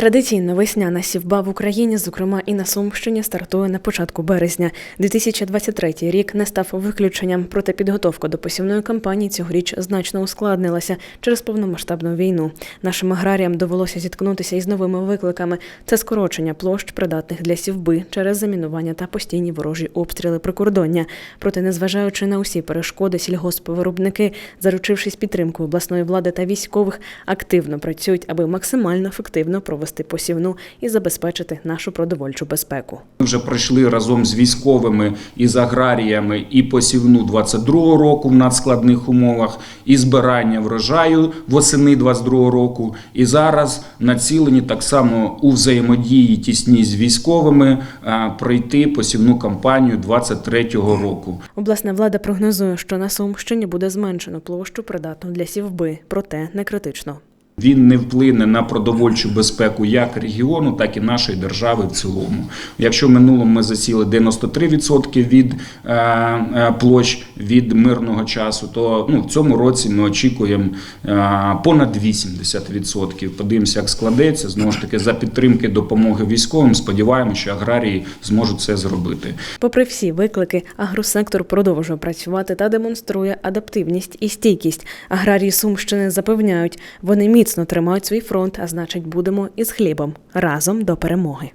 Традиційно весняна сівба в Україні, зокрема і на Сумщині, стартує на початку березня. 2023 рік не став виключенням, проте підготовка до посівної кампанії цьогоріч значно ускладнилася через повномасштабну війну. Нашим аграріям довелося зіткнутися із новими викликами: це скорочення площ, придатних для сівби, через замінування та постійні ворожі обстріли прикордоння. Проте, незважаючи на усі перешкоди, сільгоспвиробники, заручившись підтримкою обласної влади та військових, активно працюють, аби максимально ефективно провести посівну і забезпечити нашу продовольчу безпеку. Ми вже пройшли разом з військовими і з аграріями і посівну 22-го року в надскладних умовах, і збирання врожаю восени 22-го року. І зараз націлені так само у взаємодії тісній з військовими а, пройти посівну кампанію 23-го року. Обласна влада прогнозує, що на Сумщині буде зменшено площу придатну для сівби, проте не критично. Він не вплине на продовольчу безпеку як регіону, так і нашої держави в цілому. Якщо в минулому ми засіли 93% від е, е, площ від мирного часу, то ну, в цьому році ми очікуємо е, понад 80%. Подивимося, як складеться. Знову ж таки, за підтримки допомоги військовим. Сподіваємося, що аграрії зможуть це зробити. Попри всі виклики, агросектор продовжує працювати та демонструє адаптивність і стійкість. Аграрії Сумщини запевняють, вони міцно тримають свій фронт, а значить, будемо із хлібом разом до перемоги.